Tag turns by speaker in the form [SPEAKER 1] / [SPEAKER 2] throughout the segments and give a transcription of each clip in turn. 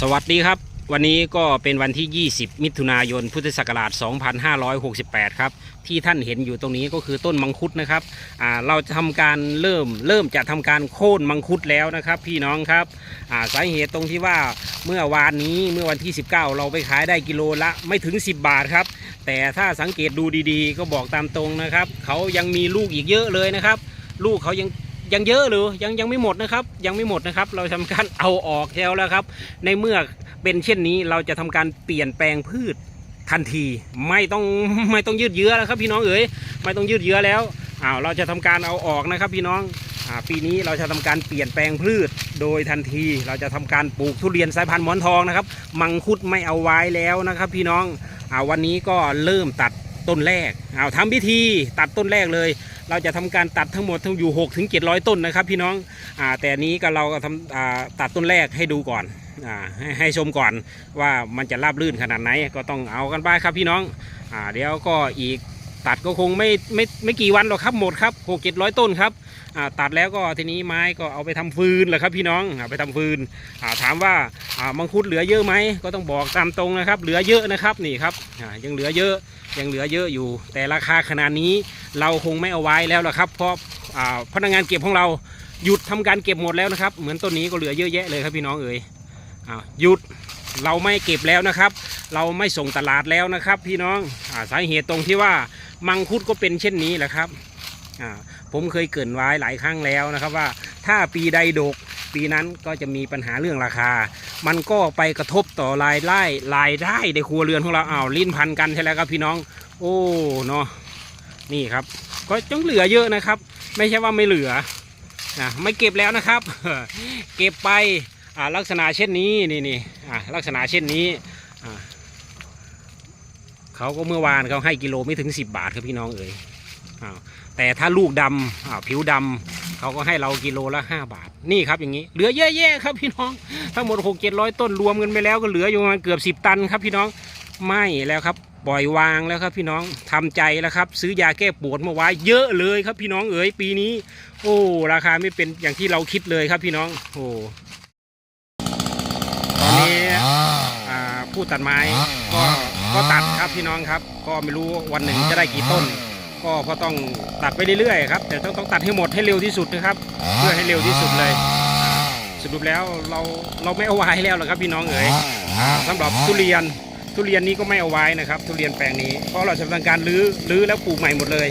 [SPEAKER 1] สวัสดีครับ วันนี้ก็เป็นวันที่ 20 มิถุนายน พุทธศักราช 2568 ครับ ที่ท่านเห็นอยู่ตรงนี้ก็คือต้นมังคุดนะครับอ่าเราจะทำการเริ่มเริ่มจะทำการโค่นมังคุดแล้วนะครับ พี่น้องครับอ่าสาเหตุตรงที่ว่าเมื่อวานนี้เมื่อวันที่ 19 เราไปขายได้กิโลละไม่ถึง 10 บาทครับ แต่ถ้าสังเกตดูดีๆ ก็บอกตามตรงนะครับ เขายังมีลูกอีกเยอะเลยนะครับ ลูกเขายัง ยังเยอะหรือยังยังไม่หมดนะครับ ยังไม่หมดนะครับ เราทำการเอาออกแล้วแล้วครับ ในเมื่อเป็นเช่นนี้เราจะทำการเปลี่ยนแปลงพืชทันที ไม่ต้องไม่ต้องยืดเยื้อแล้วครับ พี่น้องเอ๋ยไม่ต้องยืดเยื้อแล้วอ้าวเราจะทำการเอาออกนะครับ พี่น้องอ่าปีนี้เราจะทำการเปลี่ยนแปลงพืชโดยทันที เราจะทำการปลูกทุเรียนสายพันธุ์หมอนทองนะครับ มังคุดไม่เอาไว้แล้วนะครับ พี่น้องอาวันนี้ก็เริ่มตัดต้นแรกเอาทำพิธีตัดต้นแรกเลย เราจะทำการตัดทั้งหมดทั้งอยู่6ถึง700ต้นนะครับ พี่น้องอ่าแต่นี้ก็เราก็ทำตัดต้นแรกให้ดูก่อนอ่าให้ให้ชมก่อนว่ามันจะราบรื่นขนาดไหนก็ต้องเอากันไปครับพี่น้องอ่าเดี๋ยวก็อีกตัดก็คงไม่ไม่ไม่กี่วันหรอกครับหมดครับหกเจ็ดร้อยต้นครับตัดแล้วก็ทีนี้ไม้ก็เอาไปทำฟืนแหละครับพี่น้องเอาไปทำฟืนถามว่ามังคุดเหลือเยอะไหมก็ต้องบอกตามตรงนะครับ เหลือเยอะนะครับนี่ครับยังเหลือเยอะยังเหลือเยอะอยู่ แต่ราคาขนาดนี้ เราคงไม่เอาไว้แล้วล่ะครับ เพราะพนักงานเก็บของเราหยุดทำการเก็บหมดแล้วนะครับ เหมือนต้นนี้ก็เหลือเยอะแยะเลยครับพี่น้องเอ๋ยหยุดเราไม่เก็บแล้วนะครับ เราไม่ส่งตลาดแล้วนะครับ พี่น้องอสาเหตุตรงที่ว่ามังคุดก็เป็นเช่นนี้แหละครับผมเคยเกินไว้หลายครั้งแล้วนะครับว่าถ้าปีใดดกปีนั้นก็จะมีปัญหาเรื่องราคา มันก็ไปกระทบต่อรายได้รายได้ในครัวเรือนของเราอ้าวลิ้นพันกันใช่แล้วครับพี่น้อง โอ้เนาะ นี่ครับ ก็ต้องเหลือเยอะนะครับ ไม่ใช่ว่าไม่เหลือนะไม่เก็บแล้วนะครับ เก็บไปลักษณะเช่นนี้นี่นี่ลักษณะเช่นนี้เขาก็เมื่อวานเขาให้กิโลไม่ถึง 10 บาทครับพี่น้องเอ๋ยแต่ถ้าลูกดำผิวดำเขาก็ให้เรากิโลละ 5 บาท นี่ครับอย่างนี้ เหลือเยอะๆครับพี่น้องทั้งหมด6 7 0 0 ต้นรวมกันไปแล้วก็เหลืออยู่ประมาณเกือบ 10 ตันครับพี่น้องไม่แล้วครับ ปล่อยวางแล้วครับพี่น้องทำใจแล้วครับ ซื้อยาแก้ปวดมาไว้เยอะเลยครับพี่น้องเอ๋ยปีนี้ โอ้ ราคาไม่เป็นอย่างที่เราคิดเลยครับพี่น้องโอ้ตอนนี้อ่าผู้ตัดไม้ก็ก็ตัดครับพี่น้องครับ ก็ไม่รู้วันหนึ่งจะได้กี่ต้น ก็เพราะต้องตัดไปเรื่อยๆครับแต่ต้องต้องตัดให้หมดให้เร็วที่สุดนะครับ เพื่อให้เร็วที่สุดเลยอ่าสรุปแล้วเราเราไม่เอาไว้แล้วหรอกครับพี่น้องเอ๋ยสำหรับทุเรียน ทุเรียนนี้ก็ไม่เอาไว้นะครับ ทุเรียนแปลงนี้ เพราะเราจะทำการรื้อรื้อแล้วปลูกใหม่หมดเลย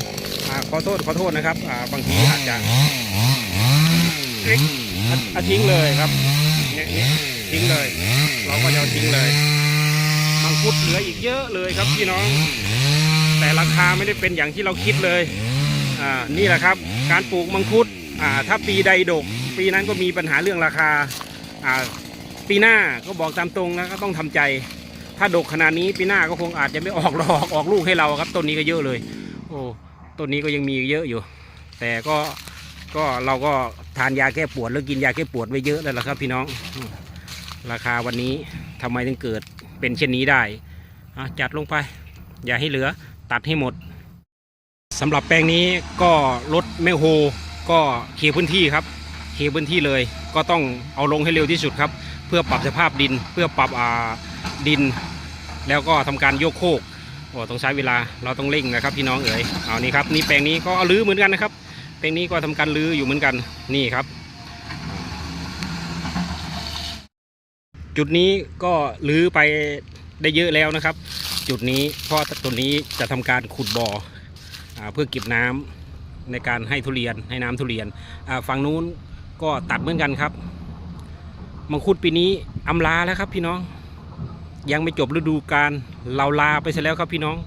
[SPEAKER 1] อขอโทษขอโทษนะครับบางทีอาจจะทิ้งเลยครับทิ้งเลย เราก็จะเอาทิ้งเลยมังคุดเหลืออีกเยอะเลยครับพี่น้อง แต่ราคาไม่ได้เป็นอย่างที่เราคิดเลยอ่านี่แหละครับ การปลูกมังคุดอ่าถ้าปีใดดก ปีนั้นก็มีปัญหาเรื่องราคาอ่าปีหน้าก็บอกตามตรงนะก็ต้องทำใจ ถ้าดกขนาดนี้ปีหน้าก็คงอาจจะไม่ออกดอกออกลูกให้เราครับต้นนี้ก็เยอะเลย โอ้ต้นนี้ก็ยังมีเยอะอยู่ แต่ก็ก็เราก็ทานยาแก้ปวดแล้วกินยาแก้ปวดไว้เยอะแล้วล่ะครับ พี่น้อง ราคาวันนี้ทำไมถึงเกิดเป็นเช่นนี้ได้จัดลงไป อย่าให้เหลือตัดให้หมดสำหรับแปลงนี้ก็รถแมคโฮก็เคลียร์พื้นที่ครับเคลียร์พื้นที่เลย ก็ต้องเอาลงให้เร็วที่สุดครับ เพื่อปรับสภาพดินเพื่อปรับอ่า ดิน แล้วก็ทำการโยกโคกโอ้ต้องใช้เวลาเราต้องเร่งนะครับพี่น้องเอ๋ยเอานี่ครับนี่แปลงนี้ก็เอาลื้อเหมือนกันนะครับแปลงนี้ก็ทำการลื้ออยู่เหมือนกันนี่ครับ จุดนี้ก็ลื้อไปได้เยอะแล้วนะครับ จุดนี้เพราะตัวนี้จะทำการขุดบ่ออเพื่อเก็บน้ำในการให้ทุเรียนให้น้ำทุเรียนฝั่งนู้นก็ตัดเหมือนกันครับมังคุดปีนี้อำลาแล้วครับพี่น้อง ยังไม่จบฤดูกาลเราลาไปซะแล้วครับพี่น้อง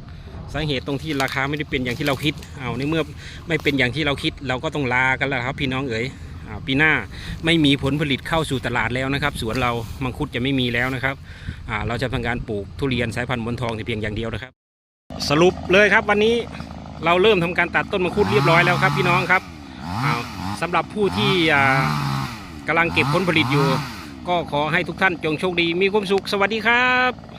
[SPEAKER 1] สาเหตุตรงที่ราคาไม่ได้เป็นอย่างที่เราคิดเอาในเมื่อไม่เป็นอย่างที่เราคิด เราก็ต้องลากันแล้วครับ พี่น้องเอ๋ยอปีหน้าไม่มีผลผลิตเข้าสู่ตลาดแล้วนะครับ สวนเรามังคุดจะไม่มีแล้วนะครับเราจะทำการปลูกทุเรียนสายพันธุ์หมนทองแต่เพียงอย่างเดียวนะครับ สรุปเลยครับวันนี้เราเริ่มทำการตัดต้นมังคุดเรียบร้อยแล้วครับ พี่น้องครับเอาสำหรับผู้ที่อ่ากำลังเก็บผลผลิตอยู่ ก็ขอให้ทุกท่านจงโชคดีมีความสุขสวัสดีครับ